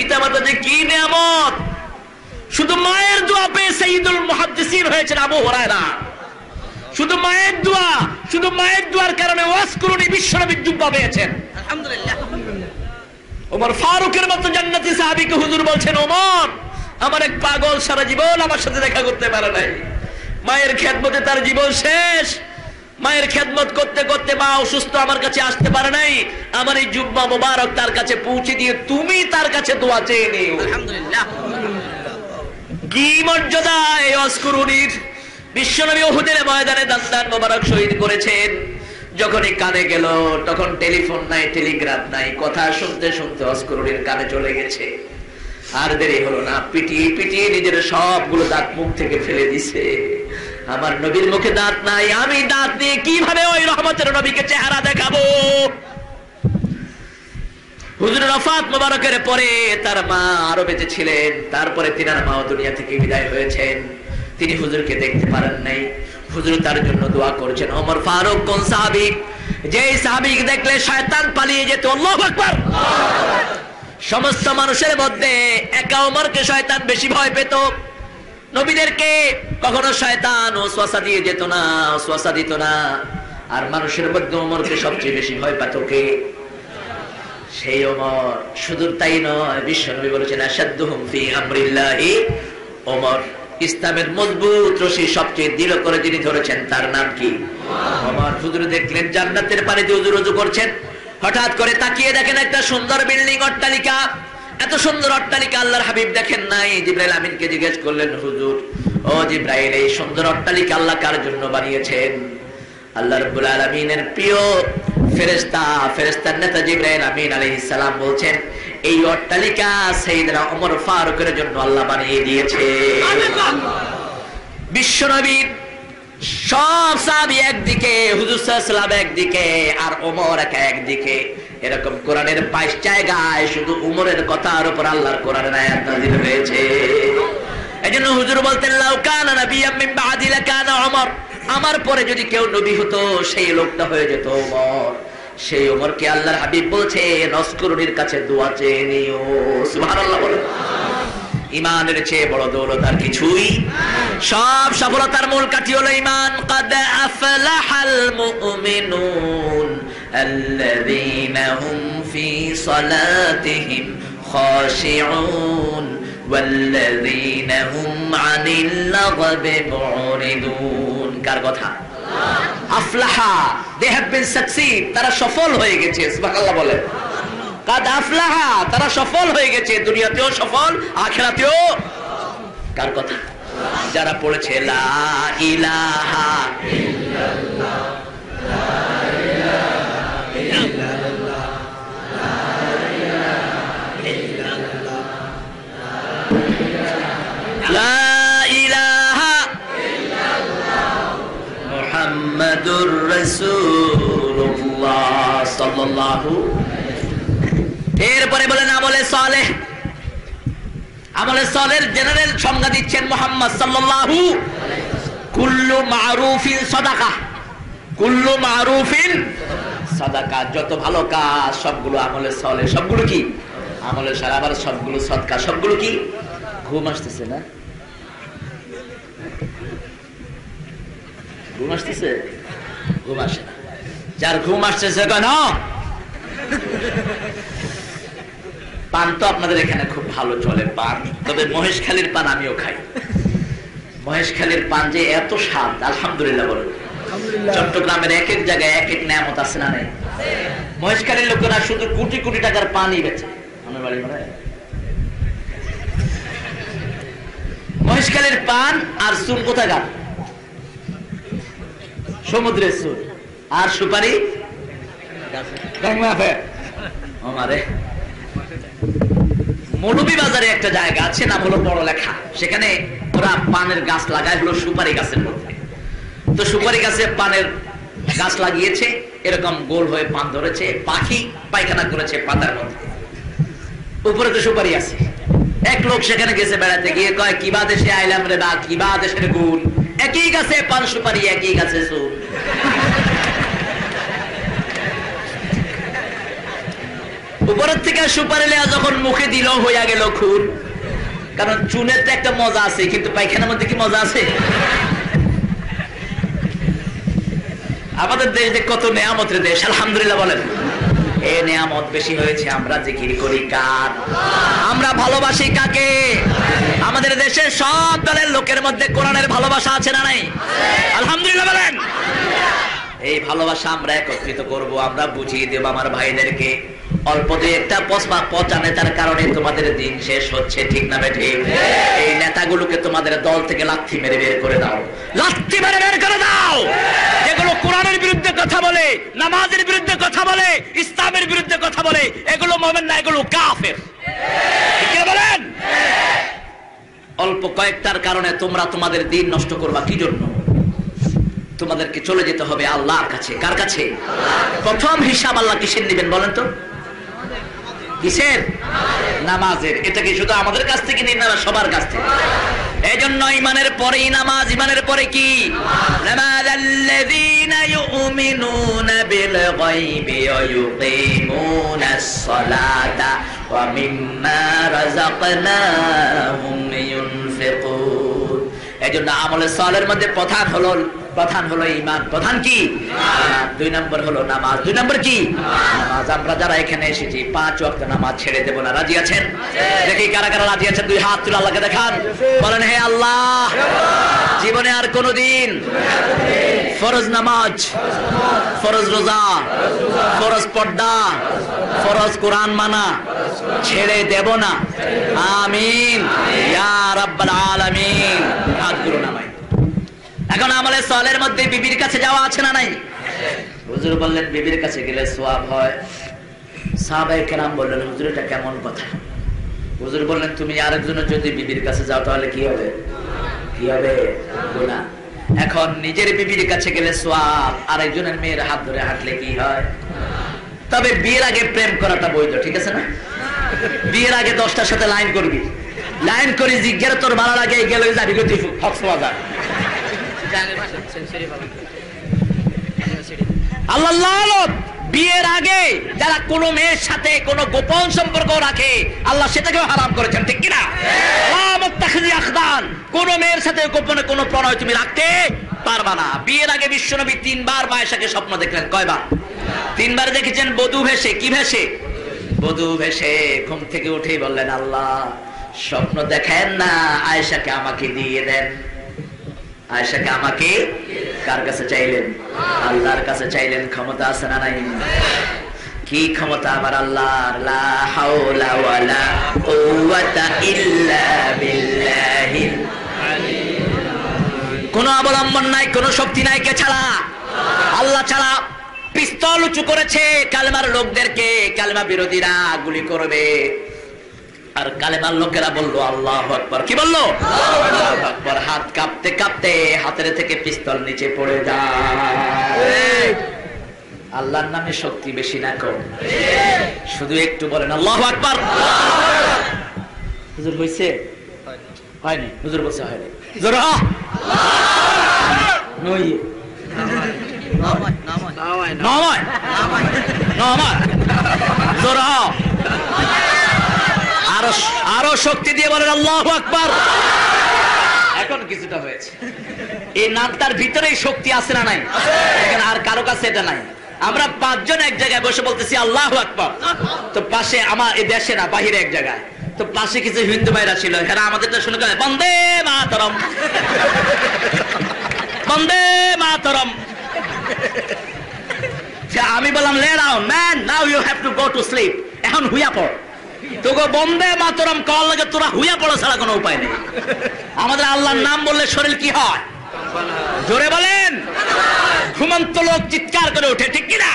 পিতা মাতা যে কি নিয়ামত? শুধু মায়ের দোয়া পেয়ে সঈদুল মুহাদ্দিসিন হয়েছেন আবু হুরায়রা। শুধু মায়ের দোয়া শুধু মায়ের দোয়ার কারণে ওয়াজ করুন বিশ্বনবীর জুব্বা পেয়েছেন। আলহামদুলিল্লাহ। ওমর ফারুকের মতো জান্নাতি সাহাবীকে হুজুর বলছেন ওমর আমার এক পাগল সারা জীবন আমার সাথে দেখা করতে পারে নাই। মায়ের খেদমতে তার জীবন শেষ। মায়ের খেদমত করতে করতে মা অসুস্থ আমার কাছে আসতে পারে নাই। আমার এই জুব্বা মোবারক তার কাছে পৌঁছে দিয়ে তুমি তার কাছে দোয়া চেয়ে নিও। আলহামদুলিল্লাহ। কি মর্যাদা এই অস্কুরুনির বিশ্বনবী ওহুদের ময়দানে দাস্তান মোবারক শহীদ করেছেন। যখনই কানে গেল তখন টেলিফোন নাই টেলিগ্রাফ নাই কথা শুনতে শুনতে অস্কুরুনির কানে চলে গেছে। আর দেরি হলো না পিটিয়ে পিটিয়ে নিজের সবগুলো দাঁত মুখ থেকে ফেলে দিছে। আমার নবীর মুখে দাঁত নাই, আমি দাঁত দিয়ে কীভাবে ওই রহমতের নবীকে চেহারা দেখাবো? হুজুর রফাত মোবারকের পরে তার মা আরও বেঁচে ছিলেন, তারপরে মাও দুনিয়া থেকে বিদায় হয়েছেন। তিনি হুজুরকে দেখতে পারেন নাই। হুজুর তার জন্য দোয়া করেছেন, ওমর ফারুক, কোন সাহাবি? যে সাহাবি দেখলে শয়তান পালিয়ে যেত, আল্লাহু আকবার! সমস্ত মানুষের মধ্যে একা ওমরকে শয়তান বেশি ভয় পেত। নবীদেরকে কখনো শয়তান ও শ্বাসা দিয়ে যেত না শ্বাসা দিত না। আর মানুষের মধ্যে ওমরকে সবচেয়ে বেশি ভয় পেত কে? সেই ওমর। শুধু তাই নয়, বিশ্বনবী বলেছেন ওমর, ইসলামের মজবুত রশি সবচেয়ে দৃঢ় করে যিনি ধরেছেন, তার নাম কি? ওমর। হুজুর দেখলেন, জান্নাতের পানিতে উজু করছেন। হঠাৎ করে তাকিয়ে দেখেন একটা সুন্দর বিল্ডিং অট্টালিকা। এত সুন্দর অট্টালিকা আল্লাহর হাবিব দেখেন নাই। জিব্রাইল আমিনকে জিজ্ঞেস করলেন, হুজুর, ও জিব্রাইল, এই সুন্দর অট্টালিকা আল্লাহ কার জন্য বানিয়েছেন? আল্লাহ রাব্বুল আলামিনের প্রিয় ফেরেশতা, ফেরেশতার নেতা জিবরাইল আমিন আলাইহিস সালাম বলছেন, এই অট্টালিকা সাইয়েদনা ওমর ফারুকের জন্য আল্লাহ বানিয়ে দিয়েছে। বিশ্বনবীর সব সাহাবী একদিকে, হুজুর সাল্লাল্লাহু আলাইহি একদিকে, আর ওমর একা একদিকে। এরকম কোরআনের বাইশ জায়গায় শুধু উমরের কথার উপর আল্লাহর কোরআনের আয়াত নাজিল হয়েছে। এজন্য হুজুর বলতেন, লাউ কানা নাবিয়্যাম মিন বাদি লাকানা ওমর আমার পরে যদি কেউ নবী হতো, সেই লোকটা হয়ে যেত উমর। সেই উমর কে আল্লাহর হাবিব বলছে নস্করুনির কাছে দোয়া চেয়ে নিও। সুবহানাল্লাহ বলে। ইমানের চেয়ে বড় দৌলত আর কিছুই সব সফলতার মূল কাঠি হলো ইমান। কাদ আফলাহাল মুমিনুন। الذين هم في صلاتهم خاشعون والذين هم عن اللغب معرضون কার কথা আফলাহা দে হ্যাভ বিন সাকসিড তারা সফল হয়ে গেছে সুবহানাল্লাহ বলে কাদ আফলাহা তারা সফল হয়ে গেছে দুনিয়াতেও সফল আখেরাতেও কার কথা যারা পড়েছে লা ইলাহা লা মুহাম্মাদুর রাসূলুল্লাহ সাল্লাল্লাহু এরপরে বলেন আমলে সালেহ। আমলে সালের জেনারেল সংজ্ঞা দিচ্ছেন মোহাম্মদ সাল্লাল্লাহু কুল্লু মারুফিন সাদাকা। কুল্লু মারুফিন সাদাকা। যত ভালো কাজ, সবগুলো আমলে সলে সবগুলো কি? আমলে সারা আবার সবগুলো সদকা সবগুলো কি? ঘুম আসতেছে না? ঘুম আসতেছে? ঘুম আসে না। যার ঘুম আসতেছে কেন? পান তো আপনাদের এখানে খুব ভালো চলে পান তবে মহেশখালীর পান আমিও খাই। মহেশখালীর পান যে এত স্বাদ আলহামদুলিল্লাহ বলেন। চট্টগ্রামের এক এক জায়গায় এক এক নিয়ামত আছে না নেই? মহেশখালীর লোকেরা শুধু কোটি কোটি টাকার পানই বেচে। আমার বাড়ি? মহেশখালীর পান আর চুন কোথায় গান? সমুদ্রের চুন আর সুপারি? আমারে বাজারে একটা জায়গা আছে, নাম হলো বড় লেখা সেখানে ওরা পানের গাছ লাগায় হলো সুপারি গাছের মধ্যে। তো সুপারি গাছে পানের গাছ লাগিয়েছে, এরকম গোল হয়ে পান ধরেছে, পাখি পায়খানা করেছে পাতার মধ্যে। উপরে তো সুপারি আছে। এক লোক সেখানে গেছে বেড়াতে, গিয়ে কয় কিবা দেশে আইলাম রে বা কিবা দেশের গুণ? একই গাছে পান সুপারি, একই গাছে সুন উপরের থেকে সুপারি লেয়া যখন মুখে দিল, হইয়া গেল খুন কারণ চুনের তো একটা মজা আছে, কিন্তু পায়খানার মধ্যে কি মজা আছে? আমাদের দেশ যে কত নেয়ামতের দেশ, আলহামদুলিল্লাহ বলেন। এ নেয়ামত বেশি হয়েছে, আমরা জিকির করি কার? আমরা ভালোবাসি কাকে? আমাদের দেশের সব দলের লোকের মধ্যে কোরআনের ভালোবাসা আছে না নাই? আলহামদুলিল্লাহ বলেন। এই ভালোবাসা আমরা একত্রিত করব, আমরা বুঝিয়ে দেব আমার ভাইদেরকে। অল্প দিয়ে একটা পসমা পচানে তার কারণে তোমাদের দিন শেষ হচ্ছে, ঠিক না বেঠে? এই নেতাগুলোকে তোমাদের দল থেকে লাথি মেরে বের করে দাও। লাথি মেরে বের করে দাও! যেগুলো কোরআনের বিরুদ্ধে কথা বলে, নামাজের বিরুদ্ধে কথা বলে, ইসলামের বিরুদ্ধে কথা বলে, এগুলো মোমেন না, এগুলো কাফের। ঠিক বলেন? অল্প কয়েকটার কারণে তোমরা তোমাদের দিন নষ্ট করবা, কি জন্য? তোমাদেরকে চলে যেতে হবে আল্লাহর কাছে। কার কাছে? প্রথম হিসাব আল্লাহ কিসের নেবেন বলেন তো? কিসের? নামাজের। এটা কি শুধু আমাদের কাছ থেকে নিন না সবার কাছ থেকে? এই জন্য ইমানের পরেই নামাজ? ইমানের পরে কি? নামাজ আল্লাযীনা ইউমিনুনা বিল সালের মধ্যে প্রধান হলো প্রধান হলো ইমান প্রধান কি? দুই নম্বর হলো নামাজ। দুই নম্বর কি? নামাজ। আমরা যারা এখানে এসেছি, পাঁচ ওয়াক্ত নামাজ ছেড়ে দেব না। রাজি আছেন? দেখি কারা কারা রাজি আছেন? দুই হাত তুলে আল্লাহকে দেখান। বলেন, হে আল্লাহ! জীবনে আর কোনদিন ফরজ নামাজ, ফরজ রোজা, ফরজ পর্দা, ফরজ কোরআন মানা ছেড়ে দেব না। আমিন। ইয়া রাব্বাল আলামিন। নামাই এখন আমলে সলের মধ্যে বিবির কাছে যাওয়া আছে না নাই? হুজুর বললেন, বিবির কাছে গেলে সোয়াব হয়। সাহাবাই কেরাম বললেন, হুজুর, এটা কেমন কথা? হুজুর বললেন, তুমি আরেকজনের যদি বিবির কাছে যাও, তাহলে কি হবে? কি হবে? গুনাহ এখন নিজের বিবির কাছে গেলে সোয়াব আরেকজনের মেয়ের হাত ধরে হাঁটলে কি হয়? তবে বিয়ের আগে প্রেম করাটা বৈধ, ঠিক আছে না? বিয়ের আগে দশটার সাথে লাইন করবি। লাইন করি জিজ্ঞাসা তোর ভালো লাগে গেলে যাবি গতি কক্সবাজার আল্লাহ বিয়ের আগে যারা মেয়ের সাথে গোপন সম্পর্ক রাখে, আল্লাহ সেটাকেও হারাম করেছেন, ঠিক কিনা? কোন মেয়ের সাথে গোপনে প্রণয় তুমি রাখতে পারবা না। বিয়ের আগে বিশ্বনবী তিনবার স্বপ্ন দেখলেন, কয়বার? তিনবার দেখেছেন, বধু ভেসে, কি ভেসে? বধু ভেসে, ঘুম থেকে উঠেই বললেন, আল্লাহ, স্বপ্ন দেখেন না, আয়েশাকে আমাকে দিয়ে দেন। আয়েশাকে আমাকে কার কাছে চাইলেন? আল্লাহর কাছে চাইলেন ক্ষমতা আছে না নাই? কি ক্ষমতা আমার আল্লাহর? লা হাওলা ওয়ালা কুওয়াতা ইল্লা বিল্লাহিল কোন অবলম্বন নাই, কোন শক্তি নাই কে ছাড়া? আল্লাহ ছাড়া পিস্তল উঁচু করেছে, কালেমার লোকদেরকে, কালেমা বিরোধীরা গুলি করবে। আর কালেমার লোকেরা বলল, আল্লাহ আকবর। কি বলল? আকবার। হাত কাঁপতে কাঁপতে হাতের থেকে পিস্তল নিচে পড়ে যায়। আল্লাহর নামে শক্তি বেশি না কম। শুধু একটু বলেন, আল্লাহ আকবার। হুজুর হইছে? হয়নি। হুজুর বলছে, হয়নি। জোর। নই নয়। নয়। জোর হ। আরও শক্তি দিয়ে বলেন, আল্লাহ আকবার। এখন কিছুটা হয়েছে। এই নামটার ভিতরেই শক্তি আছে না নাই? এখন আর কারও কাছে এটা নাই। আমরা পাঁচজন এক জায়গায় বসে বলতেছি, আল্লাহ আকবার। তো পাশে আমার এই দেশে না, বাহিরে এক জায়গায়। তো পাশে কিছু হিন্দু ভাইরা ছিল এরা আমাদেরটা শুনে গেলে বন্দে মাতরম। বন্দে মাতরম। আমি বললাম lay down man, now you have to go to sleep. এখন হুইয়া পড়। তোকে বন্দে মাতরম কল লাগে তোরা হুইয়া পড়া ছাড়া কোনো উপায় নেই। আমাদের আল্লাহর নাম বললে শরীর কি হয়? জোরে বলেন। ঘুমন্ত লোক চিৎকার করে ওঠে, ঠিক কিনা?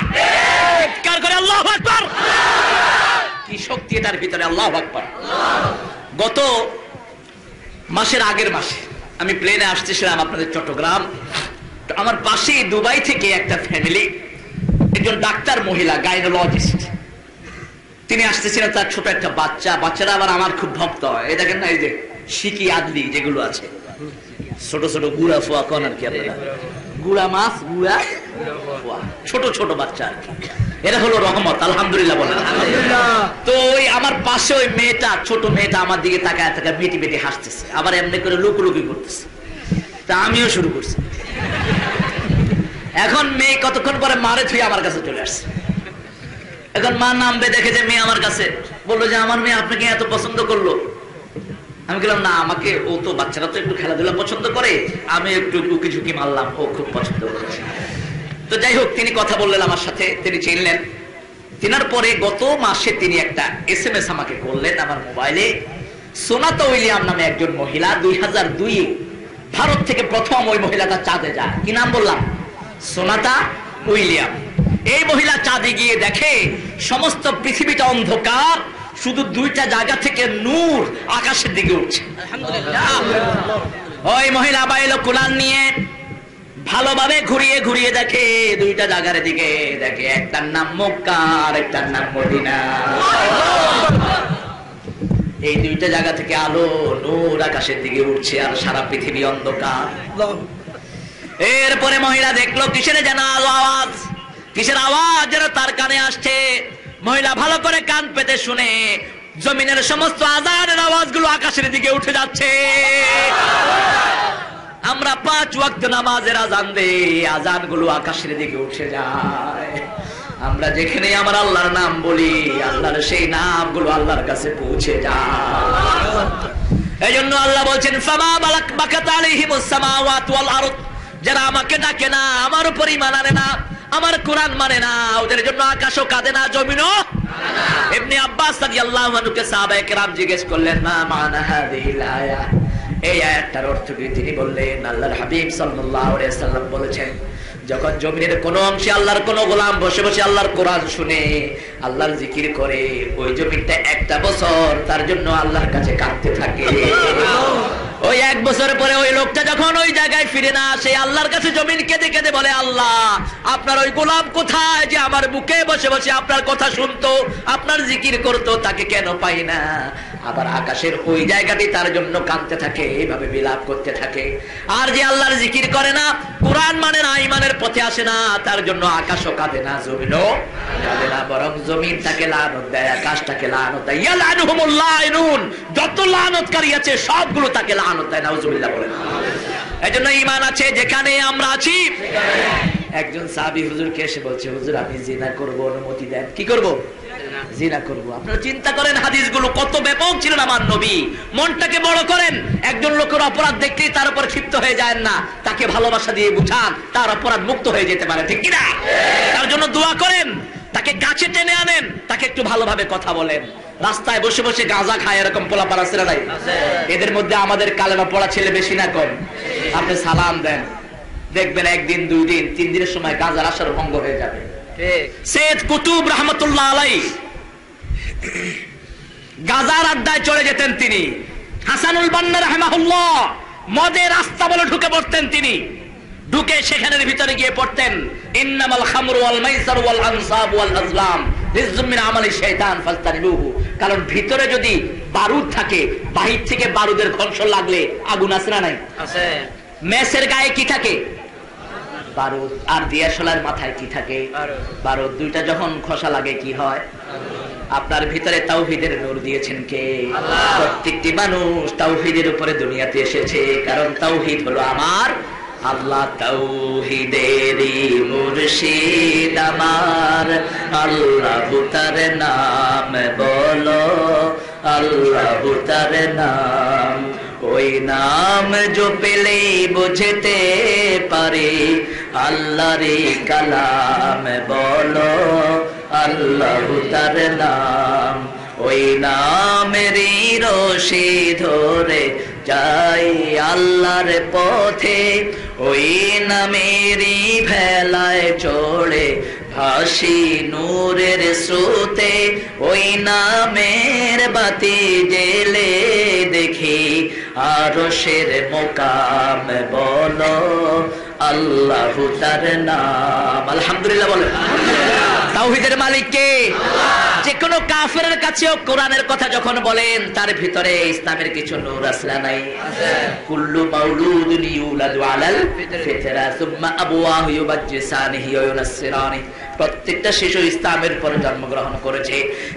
চিৎকার করে আল্লাহ আকবার। কি শক্তি এটার ভিতরে, আল্লাহ আকবার। গত মাসের আগের মাসে আমি প্লেনে আসতেছিলাম আপনাদের চট্টগ্রাম। আমার পাশে দুবাই থেকে একটা ফ্যামিলি একজন ডাক্তার মহিলা গাইনোলজিস্ট তিনি আসতেছিলেন তার ছোট একটা বাচ্চা। বাচ্চারা আবার আমার খুব ভক্ত হয়। এই দেখেন না এই যে সিকি আদলি যেগুলো আছে। ছোট ছোট গুড়া ফোয়া কন আর কি আপনারা? গুড়া মাছ গুড়া ফোয়া। ছোট ছোট বাচ্চা আর কি। এটা হলো রহমত আলহামদুলিল্লাহ বলেন। তো ওই আমার পাশে ওই মেয়েটা ছোট মেয়েটা আমার দিকে তাকায় তাকায় মেটি মেটি হাসতেছে। আবার এমনি করে লুকুলুকি করতেছে। তা আমিও শুরু করছি। এখন মেয়ে কতক্ষণ পরে মারে থুই আমার কাছে চলে আসছে। এখন মা নামবে দেখে যে মেয়ে আমার কাছে, বলল যে আমার মেয়ে আপনাকে এত পছন্দ করল। আমি বললাম, না, আমাকে ও তো বাচ্চারা তো একটু খেলাধুলা পছন্দ করে, আমি একটু উকি ঝুঁকি মারলাম, ও খুব পছন্দ করেছে। তো যাই হোক, তিনি কথা বললেন আমার সাথে, তিনি চিনলেন। চিনার পরে গত মাসে তিনি একটা এস এম এস আমাকে করলেন আমার মোবাইলে, সোনাতা উইলিয়াম নামে একজন মহিলা, দুই হাজার দুই ভারত থেকে প্রথম ওই মহিলাটা চাঁদে যায়। কি নাম বললাম? Sonata William. এই মহিলা চাঁদে গিয়ে দেখে সমস্ত পৃথিবীটা অন্ধকার শুধু দুইটা জায়গা থেকে নূর আকাশের দিকে উঠছে। ওই মহিলা বাইলো কুলান নিয়ে ভালোভাবে ঘুরিয়ে ঘুরিয়ে দেখে দুইটা জায়গার দিকে দেখে একটার নাম মক্কা আর একটার নাম মদিনা। এই দুইটা জায়গা থেকে আলো নূর আকাশের দিকে উঠছে আর সারা পৃথিবী অন্ধকার। এরপরে মহিলা দেখল কিসের যেন আলো আওয়াজ? কিসের আওয়াজ যেন তার কানে আসছে? মহিলা ভালো করে কান পেতে শুনে জমিনের সমস্ত আজানের আওয়াজগুলো আকাশের দিকে উঠে যাচ্ছে। আমরা পাঁচ ওয়াক্ত নামাজের আজান দেই আজানগুলো আকাশের দিকে উঠে যায়। আমরা যেখানে আমার আল্লাহর নাম বলি, আল্লাহর সেই নামগুলো আল্লাহর কাছে পৌঁছে যায়। এই জন্য আল্লাহ বলছেন যারা আমাকে ডাকে না, আমার উপর ঈমান আনে না। আমার কোরআন মানে না, ওদের জন্য আকাশও কাঁদে না, জমিনও এমনি আব্বাস রাদিয়াল্লাহু আনহুকে সাহাবায়ে কেরাম জিজ্ঞেস করলেন, মা মানা হাদিহিল এই আয়াতটার অর্থ কি? তিনি বললেন, আল্লাহর হাবিব সাল্লাল্লাহু সাল্লাম বলেছেন, যখন জমিনের কোন অংশে আল্লাহর কোন গোলাম বসে বসে আল্লাহর কোরআন শুনে, আল্লাহর জিকির করে, ওই জমিটা একটা বছর তার জন্য আল্লাহর কাছে কাঁদতে থাকে। ওই এক বছর পরে ওই লোকটা যখন ওই জায়গায় ফিরে না আসে, আল্লাহর কাছে জমিন কেঁদে কেঁদে বলে, আল্লাহ, আপনার ওই গোলাপ কোথায় যে আমার বুকে বসে বসে আপনার কথা শুনতো, আপনার জিকির করতো, তাকে কেন পাই না? আবার আকাশের ওই জায়গাটি তার জন্য কাঁদতে থাকে, এইভাবে বিলাপ করতে থাকে। আর যে আল্লাহর জিকির করে না, কোরআন মানে না ইমানের পথে আসে না, তার জন্য আকাশও কাঁদে না কাঁদে না, বরং জমিন দেয় আকাশ তাকে লানত দেয়। ইয়ালানুহুমুল্লাহিনুন যত আছে, সবগুলো তাকে বলেন। এই জন্য ইমান আছে, যেখানে আমরা আছি, একজন এসে বলছে, হুজুর আমি জিনা করব, অনুমতি দেন। কি করব? জিনা করব। আপনারা চিন্তা করেন হাদিসগুলো কত ব্যাপক ছিলেন আমার নবী। মনটাকে বড় করেন একজন লোকের অপরাধ দেখলেই তার উপর ক্ষিপ্ত হয়ে যায় না। তাকে ভালোবাসা দিয়ে বুঝান তার অপরাধ মুক্ত হয়ে যেতে পারে ঠিক কিনা? তার জন্য দোয়া করেন তাকে কাছে টেনে আনেন তাকে একটু ভালোভাবে কথা বলেন। রাস্তায় বসে বসে গাঁজা খায় এরকম পোলা পাড়া ছেলে নাই? এদের মধ্যে আমাদের কালেমা পড়া ছেলে বেশি না কম। আপনি সালাম দেন। দেখবেন একদিন দুই দিন তিন দিনের সময় গাঁজার আসার ভঙ্গ হয়ে যাবে। সৈয়দ কুতুব রহমতুল্লাহ আলাই গাজার আড্ডায় চলে যেতেন তিনি। হাসানুল বান্না রহমাহুল্লাহ মদের রাস্তা বলে ঢুকে পড়তেন তিনি। ঢুকে সেখানের ভিতরে গিয়ে পড়তেন ইন্নামাল খামরু ওয়াল মাইসার ওয়াল আনসাব ওয়াল আজলাম রিজজুম মিন আমালি শাইতান ফাস্তানিবুহু কারণ ভিতরে যদি বারুদ থাকে বাহির থেকে বারুদের ঘর্ষণ লাগলে আগুন আছে না নাই? আছে। মেসের গায়ে কি থাকে? বারুদ। আর দিয়াশলার মাথায় কি থাকে। বারুদ। দুইটা যখন খসা লাগে কি হয়? আপনার ভিতরে তাওহিদের নূর দিয়েছেন কে? প্রত্যেকটি মানুষ তাওহিদের উপরে দুনিয়াতে এসেছে। কারণ তাওহিদ হলো আমার আল্লাহ। তাওহিদেরই মুর্শিদ আমার। আল্লাহ তার নাম বলো। আল্লাহ তার নাম। ওই নাম जो পেলে বুঝতে পারে। আল্লাহরে কালাম বলো। আল্লাহ তার নাম। ওই নামেরই রশি ধরে যাই আল্লাহর পথে। ওই নামেরই ভেলায় চড়ে ভাসি নূরের স্রোতে। ওই নামের বাতি জেলে দেখি আরশের মোকাম বলো। আল্লাহ তার নাম। আলহামদুলিল্লাহ যে কোনো কাফের কাছেও কোরআনের কথা যখন বলেন, তার ভিতরে ইসলামের কিছু নূর আসলা নাই। কুল্লু মাউলুদুন আলাল ফিতরা, সুম্মা আবওয়াহু প্রত্যেকটা শিশু ইসলামের পরে জন্মগ্রহণ করেছে।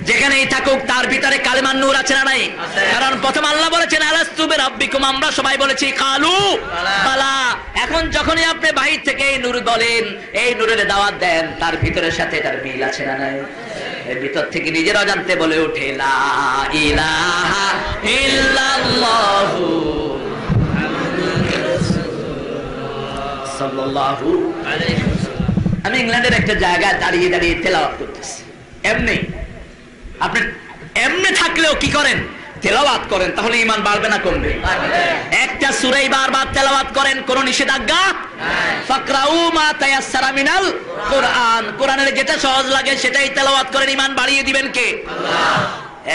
যেখানেই থাকুক তার ভিতরে কালেমার নূর আছে না নাই? কারণ প্রথম আল্লাহ বলেছেন আলাস্তুবে রব্বিকুম আমরা সবাই বলেছি কালু বালা। এখন যখনই আপনি বাহির থেকে এই নূর বলেন এই নূরের দাওয়াত দেন তার ভিতরের সাথে তার মিল আছে না নাই? এর ভিতর থেকে নিজের অজান্তে বলে ওঠে লা ইলাহা ইল্লাল্লাহু সাল্লাল্লাহু আমি ইংল্যান্ডের একটা জায়গায় দাঁড়িয়ে দাঁড়িয়ে তেলাওয়াত করতেছি। এমনি। আপনি এমনি থাকলেও কি করেন? তেলাওয়াত করেন, তাহলে ইমান বাড়বে না কমবে। একটা সুরাই বারবার তেলাওয়াত করেন, কোন নিষেধাজ্ঞা? ফাকরাউ মা কোরআন। কোরআনের যেটা সহজ লাগে, সেটাই তেলাওয়াত করেন ইমান বাড়িয়ে দিবেন কে?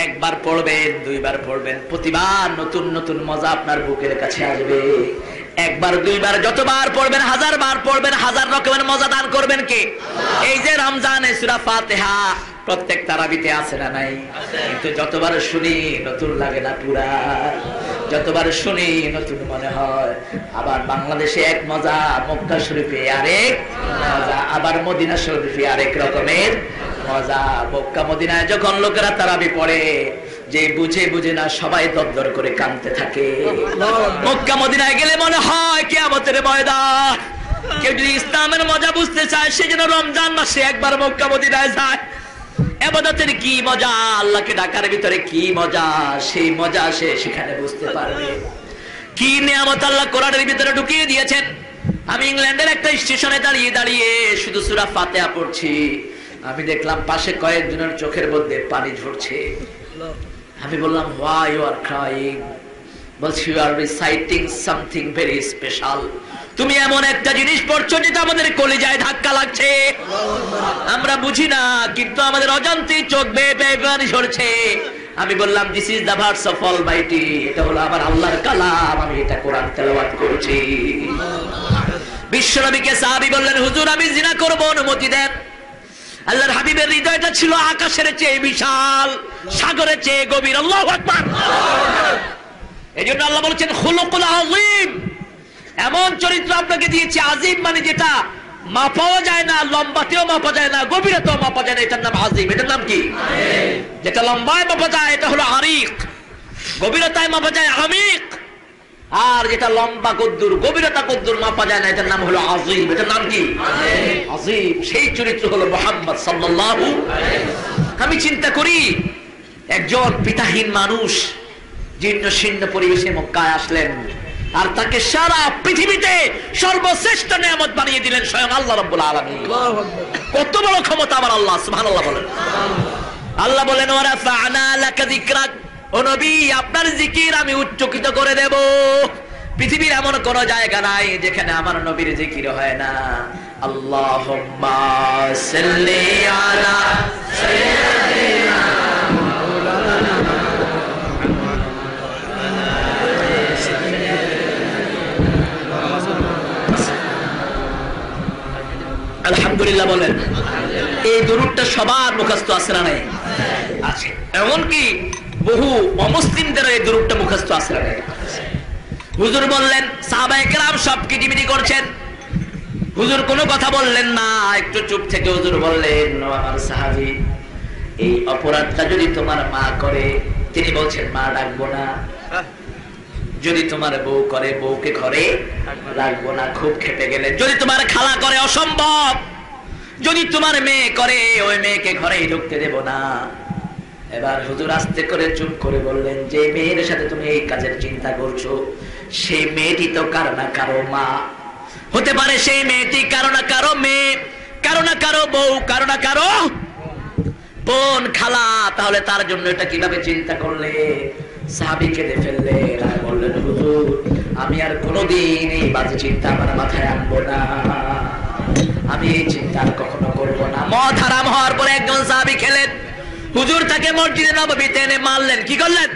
একবার পড়বেন, দুইবার পড়বেন, প্রতিবার নতুন নতুন মজা আপনার বুকের কাছে আসবে। একবার, দুইবার, যতবার পড়বেন হাজার বার পড়বেন, হাজার রকমের মজা দান করবেন কে? এই যে রমজানে সুরা ফাতেহা প্রত্যেক তারাবিতে আছে না নাই? কিন্তু যতবার শুনি, নতুন লাগে না পুরা। যতবার শুনি, নতুন মনে হয়। আবার বাংলাদেশে এক মজা, মক্কা শরীফে আরেক মজা, আবার মদিনা শরীফে আরেক রকমের মজা। মক্কা, মদিনায় যখন লোকেরা তারাবি পড়ে যে বুঝে বুঝে না সবাই দরদর করে কাঁদতে থাকে। মক্কা মদিনায় গেলে মনে হয় কেয়ামতের ময়দান। কেউ যদি ইসলামের মজা বুঝতে চায়, সে যেন রমজান মাসে একবার মক্কা মদিনায় যায়। এবাদতের কি মজা? আল্লাহকে ডাকার ভিতরে কি মজা? সেই মজা সে সেখানে বুঝতে পারবে। কি নিয়ামত আল্লাহ কোরআনের ভিতরে ঢুকিয়ে দিয়েছেন? আমি ইংল্যান্ডের একটা স্টেশনে দাঁড়িয়ে দাঁড়িয়ে শুধু সুরা ফাতেহা পড়ছি। আমি দেখলাম পাশে কয়েকজনের চোখের মধ্যে পানি ঝরছে। আমি বললাম হোয়াই ইউ আর ক্রাইং বলছি you are reciting something very special তুমি এমন একটা জিনিস পড়ছো যেটা আমাদের কলিজায় ধাক্কা লাগছে। আমরা বুঝি না, কিন্তু আমাদের অজান্তে চোখ বেয়ে বেয়ে পানি ঝরছে। আমি বললাম this is the verse of almighty এটা হলো আমার আল্লাহর কালাম, আমি এটা কোরআন তেলাওয়াত করছি। বিশ্বনবীকে সাহাবী বললেন, হুজুর, আমি জিনা করব, অনুমতি দেন। আল্লাহর হাবিবের হৃদয়টা ছিল আকাশের চেয়ে বিশাল, সাগরের চেয়ে গভীর। আল্লাহ আকবার। এই জন্য আল্লাহ বলছেন, খুলুকুল আজিম এমন চরিত্র আপনাকে দিয়েছে আজিম মানে যেটা মাপাও যায় না, লম্বাতেও মাপা যায় না, গভীরতেও মাপা যায় না, এটার নাম আজিম এটার নাম কি? যেটা লম্বায় মাপা যায়, এটা হলো আরিক। গভীরতায় মাপা যায় আমিক। আর যেটা লম্বা কদ্দুর গভীরতা কদ্দুর মাপা যায় না এটার নাম হলো আজিম। এটার নাম কি? আজিম। সেই চরিত্র হলো মোহাম্মদ সাল্লাল্লাহু আমি চিন্তা করি একজন পিতাহীন মানুষ জীর্ণ শীর্ণ পরিবেশে মক্কায় আসলেন আর তাকে সারা পৃথিবীতে সর্বশ্রেষ্ঠ নিয়ামত বানিয়ে দিলেন স্বয়ং আল্লাহ রব্বুল আলামিন। কত বড় ক্ষমতা আমার আল্লাহ সুবহানাল্লাহ বলেন। আল্লাহ বলেন ওরা ফানা লাকা যিকরাক ও নবী, আপনার জিকির আমি উচ্চকিত করে দেব। পৃথিবীর এমন কোন জায়গা নাই যেখানে আমার নবীর জিকির হয় না। আল্লাহুম্মা সাল্লি আলা আলহামদুলিল্লাহ বলেন, এই দরুদটা সবার মুখস্থ আছে না নাই? আছে। এমনকি বহু অমুসলিমদের এই দরুদটা মুখস্থ নাই হুজুর বললেন, সাহাবায়ে কেরাম সব কিটিমিটি করছেন। হুজুর কোনো কথা বললেন না, একটু চুপ থেকে হুজুর বললেন, "ও আমার সাহাবী, এই অপরাধটা যদি তোমার মা করে, তিনি বলছেন, মা, ডাকবো না। যদি তোমার বউ করে, বউকে ঘরে রাখব না, খুব খেপে গেলে। যদি তোমার খালা করে, অসম্ভব। যদি তোমার মেয়ে করে, ওই মেয়েকে ঘরেই ঢুকতে দেব না। এবার হুজুর আস্তে করে চুপ করে বললেন, যে মেয়ের সাথে তুমি এই কাজের চিন্তা করছ, সেই মেয়েটি তো কারও না কারও মা। হতে পারে সেই মেয়েটি কারও না কারও মেয়ে, কারও না কারও বউ, কারও না কারও বোন, খালা। তাহলে তার জন্য এটা কীভাবে চিন্তা করলে? সাহাবি কেঁদে ফেললে আর বললেন, হুজুর, আমি আর কোনোদিন এই বাজে চিন্তা আমার মাথায় আনব না। আমি এই চিন্তা আর কখনো করব না। মদ হারাম হওয়ার পরে একজন সাহাবি খেলেন। হুজুর তাকে মসজিদে নববীতে এনে মারলেন। কি করলেন?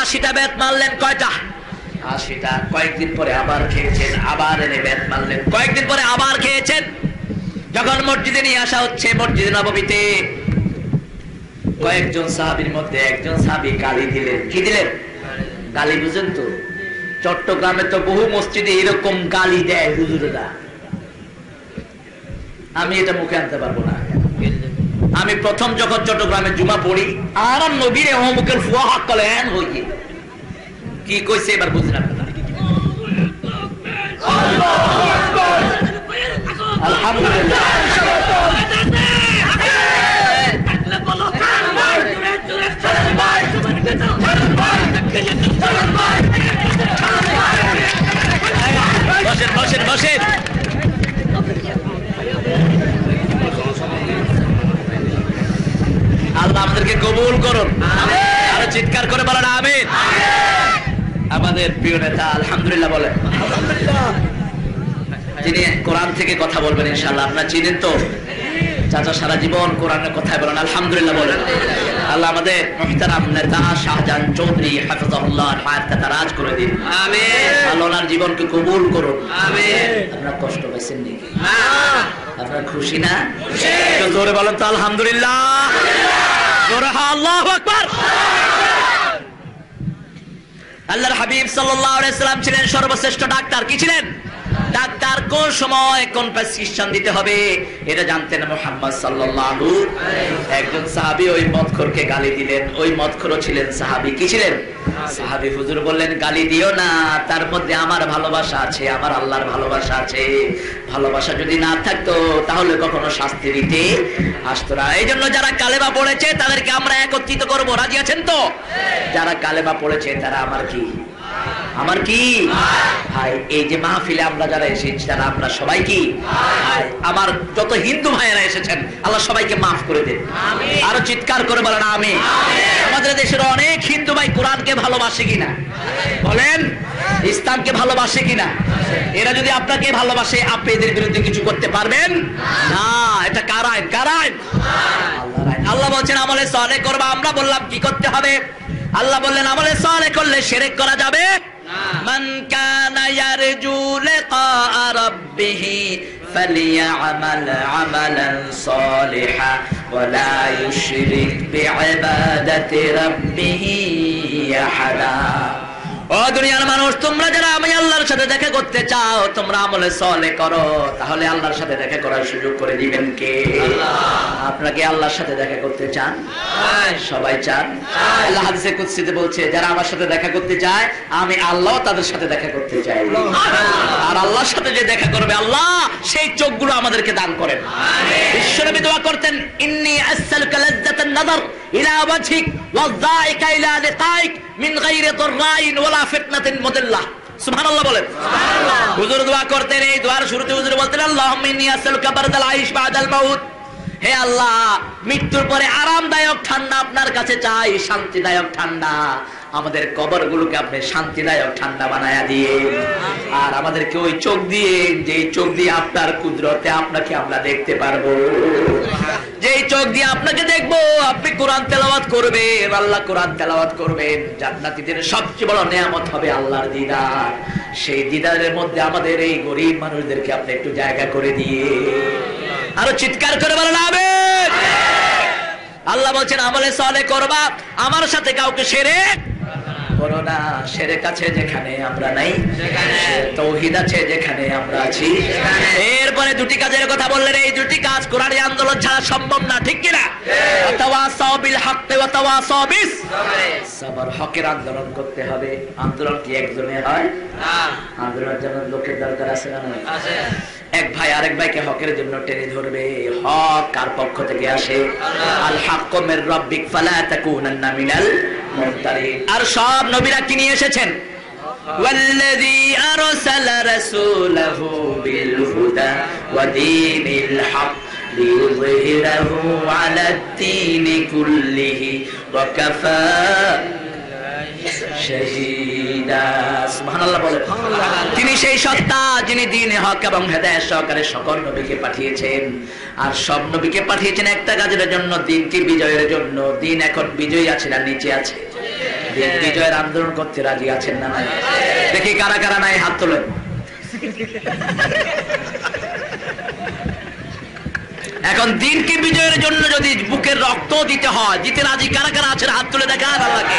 আশিটা বেত মারলেন কয়টা? আশিটা। কয়েকদিন পরে আবার খেয়েছেন আবার এনে বেত মারলেন। কয়েকদিন পরে আবার খেয়েছেন? যখন মসজিদে নিয়ে আসা হচ্ছে মসজিদে কয়েকজন সাহাবির মধ্যে একজন সাহাবি গালি দিলেন। কি দিলেন? গালি বুঝেন তো। চট্টগ্রামে তো বহু মসজিদে এরকম গালি দেয় হুজুরেরা। আমি এটা মুখে আনতে পারব না। আমি প্রথম যখন চট্টগ্রামে জুমা পড়ি আর নবীরে অমুকের ফুয়া হাত কলেন হইয়ে। কি কইছে এবার বুঝলাম আলহামদুলিল্লাহ। বসেন বসেন বসেন। আল্লাহ আমাদেরকে কবুল করুন। আরও চিৎকার করে বলেন আমিন। আমাদের প্রিয় নেতা আলহামদুলিল্লাহ বলেন। তিনি কোরআন থেকে কথা বলবেন ইনশাল্লাহ আপনারা চিনেন তো? চাচা সারা জীবন কোরআনের কথাই বলেন আলহামদুলিল্লাহ বলেন। আল্লাহ আমাদের মুহতারাম নেতা শাহজাহান চৌধুরী হাফিজাহুল্লাহ হায়াতটা তারাজ করে দিন। আমিন। আল্লাহ ওনার জীবনকে কবুল করুন। আমিন। আপনারা কষ্ট পাইছেন নাকি? আপনারা খুশি না? জোরে বলেন তো আলহামদুলিল্লাহ। আল্লাহর হাবিব সাল্লাম ছিলেন সর্বশ্রেষ্ঠ ডাক্তার। কি ছিলেন? ডাক্তার কোন সময় কোন প্রেসক্রিপশন দিতে হবে, এটা জানতেন মুহাম্মদ সাল্লাল্লাহু একজন সাহাবী ওই মদখোরকে গালি দিলেন, ওই মদখোরও ছিলেন সাহাবী। কি ছিলেন? হুজুর বললেন, গালি দিও না, তার মধ্যে আমার ভালোবাসা আছে, আমার আল্লাহর ভালোবাসা আছে। ভালোবাসা যদি না থাকতো, তাহলে কখনো শাস্তি দিতে আসতো না। এই জন্য যারা কালেমা পড়েছে, তাদেরকে আমরা একত্রিত করব। রাজি আছেন তো? যারা কালেমা পড়েছে, তারা আমার কি? আমার কি? ভাই এই যে মাহফিলে আমরা যারা এসেছি তারা আমরা সবাই কি? আমার যত হিন্দু ভাইয়েরা এসেছেন আল্লাহ সবাইকে মাফ করে দেন। আরও চিৎকার করে বলেন আমি আমাদের দেশের অনেক হিন্দু ভাই কোরআনকে ভালোবাসে কিনা? বলেন ইসলামকে ভালোবাসে কিনা? এরা যদি আপনাকে ভালোবাসে আপনি এদের বিরুদ্ধে কিছু করতে পারবেন? না এটা কার আইন? কার আইন। আল্লাহ বলছেন আমলে সলে করবা আমরা বললাম কি করতে হবে? আল্লাহ বললেন আমলে সলে করলে সেরেক করা যাবে মান কানা ইয়ারজু লিকা রাব্বিহি فليعمل عملا صالحا ولا يشرك بعبادة ربه أحدا ও দুনিয়ার মানুষ তোমরা যারা আমি আল্লাহর সাথে দেখা করতে চাও তোমরা আমলে সলে করো। তাহলে আল্লাহর সাথে দেখা করার সুযোগ করে দিবেন কে? আপনাকে আল্লাহর সাথে দেখা করতে চান? সবাই চান? আল্লাহ হাদিসে কুদসিতে বলছে যারা আমার সাথে দেখা করতে চায় আমি আল্লাহ তাদের সাথে দেখা করতে চাই। আর আল্লাহর সাথে যে দেখা করবে আল্লাহ সেই চোখগুলো আমাদেরকে দান করেন। বিশ্বনবী দোয়া করতেন ইন্নী আসসালুকা লাজ্জাতান নাযার ইলা ওয়াজহিক ওয়াযাইকা ইলা লিকাইক মিন গায়রি দাররাইন ওয়ালা ফিতনাতিন মুদিল্লাহ। সুবহানাল্লাহ বলেন। হুজুর দোয়া করতেন এই দোয়ার শুরুতে হুজুর বলতেন আল্লাহুম্মা ইন্নী আসসালুকা বারদাল আইশ বাদাল মাউত। হে আল্লাহ মৃত্যুর পরে আরামদায়ক ঠান্ডা আপনার কাছে চাই শান্তিদায়ক ঠান্ডা। আমাদের কবর গুলোকে আপনি শান্তিদায়ক ঠান্ডা বানায়া দিয়ে, আর আমাদেরকে ওই চোখ দিয়ে যে চোখ দিয়ে আপনার কুদরতে আপনাকে আমরা দেখতে পারব। যেই চোখ দিয়ে আপনাকে দেখব, আপনি কোরআন তেলাওয়াত করবেন, আল্লাহ কোরআন তেলাওয়াত করবেন। জান্নাতীদের সবচেয়ে বড় নেয়ামত হবে আল্লাহর দিদার। সেই দিদারের মধ্যে আমাদের এই গরিব মানুষদেরকে আপনি একটু জায়গা করে দিয়ে, আরও চিৎকার করে বলেন আল্লাহ বলছেন, আমলে সলে করবা, আমার সাথে কাউকে সেরে করো না সেরে কাছে যেখানে আমরা নাই তৌহিদ আছে যেখানে আমরা আছি। এরপরে দুটি কাজের কথা বললেন এই দুটি কাজ কোরআনী আন্দোলন ছাড়া সম্ভব না ঠিক কিনা? তাওয়াসাও হকের আন্দোলন করতে হবে। আন্দোলন কি একজনে হয়? আন্দোলনের জন্য লোকের দরকার আছে না? এক ভাই আরেক ভাইকে হকের জন্য টেনে ধরবে হক কার পক্ষ থেকে আসে আল হাক্কু মির রাব্বিক ফালা তাকুনান্না মিনাল মুমতারিন আর সব নবীরা কি নিয়ে এসেছেন والذي أرسل رسوله بالهدى ودين الحق ليظهره على الدين كله وكفى শহীদা সুবহানাল্লাহ বলে তিনি সেই সত্তা যিনি দিনে হক এবং হেদায়েত সহকারে সকল নবীকে পাঠিয়েছেন। আর সব নবীকে পাঠিয়েছেন একটা কাজের জন্য দিনটি বিজয়ের জন্য। দিন এখন বিজয়ী আছে না নিচে আছে? দিন বিজয়ের আন্দোলন করতে রাজি আছেন না নাই? দেখি কারা কারা নাই হাত তোলেন। এখন দিনকে বিজয়ের জন্য যদি বুকের রক্ত দিতে হয় দিতে রাজি কারা কারা আছেন হাত তুলে দেখা আল্লাহকে।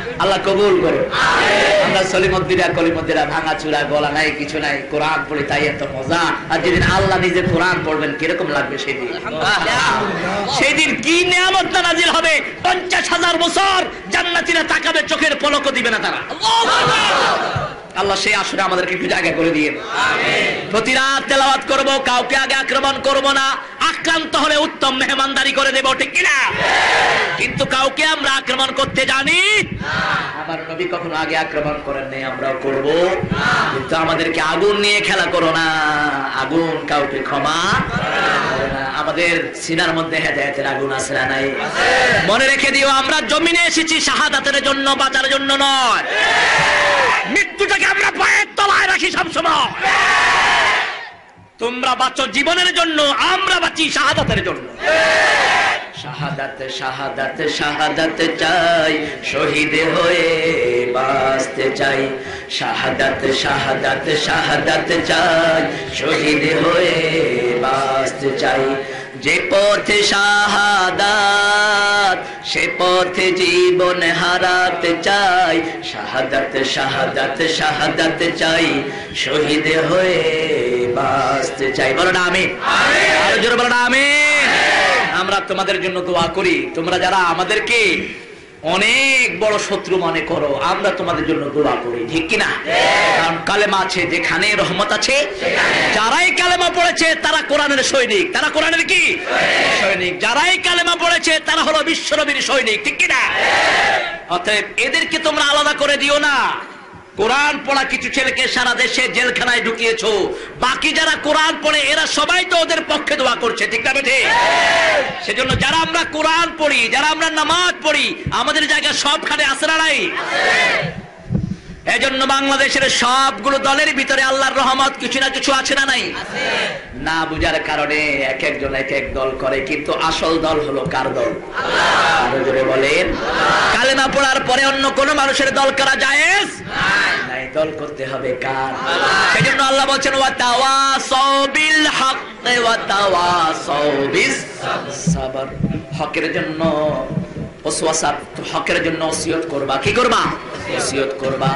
আল্লাহ কবুল করো। আমরা সলিমদ্দিরা কলিমদ্দিরা ভাঙা চূড়া গলা নাই কিছু নাই। কোরআন পড়ি তাই এত মজা। আর যেদিন আল্লাহ নিজে কোরআন পড়বেন কীরকম লাগবে সেদিন? সেদিন কি নিয়ামত না নাজিল হবে? পঞ্চাশ হাজার বছর জান্নাতিরা তাকাবে চোখের পলকও দিবে না তারা। আল্লাহ সেই আসরে আমাদেরকে একটু জায়গা করে দিয়ে প্রতি রাত তেলাওয়াত করব কাউকে আগে আক্রমণ করব না। আক্রান্ত হলে উত্তম মেহমানদারি করে দেব, ঠিক কিনা? কিন্তু কাউকে আমরা আক্রমণ করতে জানি? আমার নবী কখনো আগে আক্রমণ করেন নাই, আমরাও করব। কিন্তু আমাদেরকে আগুন নিয়ে খেলা করো না। আগুন কাউকে ক্ষমা আমাদের সিনার মধ্যে হেদায়তের আগুন আছে না নাই? মনে রেখে দিও, আমরা জমিনে এসেছি, শাহাদাতের জন্য, বাঁচার জন্য নয়। মৃত্যুটাকে আমরা পায়ের তলায় রাখি। তোমরা বাঁচো জীবনের জন্য, আমরা বাঁচি শাহাদাতের জন্য। শাহাদাতে শাহাদাতে শাহাদাতে চাই, শহীদ হয়ে বাঁচতে চাই। শাহাদাতে শাহাদাতে শাহাদাতে চাই, শহীদ হয়ে বাঁচতে চাই। যে পথে শাহাদাত সে পথে জীবন হারাতে চাই। শাহাদাত শাহাদাত শাহাদাত চাই। শহীদ হয়ে বাঁচতে চাই। বলো না আমি আরও জোরে বলো না আমি আমরা তোমাদের জন্য দোয়া করি। তোমরা যারা আমাদেরকে অনেক বড় শত্রু মনে করো, আমরা তোমাদের জন্য দোয়া করি, ঠিক কিনা? কারণ কালেমা আছে, যেখানে রহমত আছে, যারাই কালেমা পড়েছে, তারা কোরআনের সৈনিক। তারা কোরআনের কি? সৈনিক। যারাই কালেমা পড়েছে, তারা হলো বিশ্বনবীর সৈনিক, ঠিক কিনা? অতএব এদেরকে তোমরা আলাদা করে দিও না। কোরআন পড়া কিছু ছেলেকে সারা দেশে জেলখানায় ঢুকিয়েছ। বাকি যারা কোরআন পড়ে, এরা সবাই তো ওদের পক্ষে দোয়া করছে, ঠিক না বেঠে? সেজন্য যারা আমরা কোরআন পড়ি, যারা আমরা নামাজ পড়ি, আমাদের জায়গা সবখানে আসরা নাই? এজন্য বাংলাদেশের সবগুলো দলের ভিতরে আল্লাহর রহমত কিছু না কিছু আছে না নাই? না বুঝার কারণে এক একজন এক এক দল করে, কিন্তু আসল দল হলো কার দল? বলেন। কালেমা পড়ার পরে অন্য কোন মানুষের দল করা যায় নাই, দল করতে হবে কার? আল্লাহ বলছেন ওয়া হাক্কি ওয়া সাবর হকের জন্য ওসওয়াসা হকের জন্য ওসিয়ত করবা। কি করবা? ওসিয়ত করবা।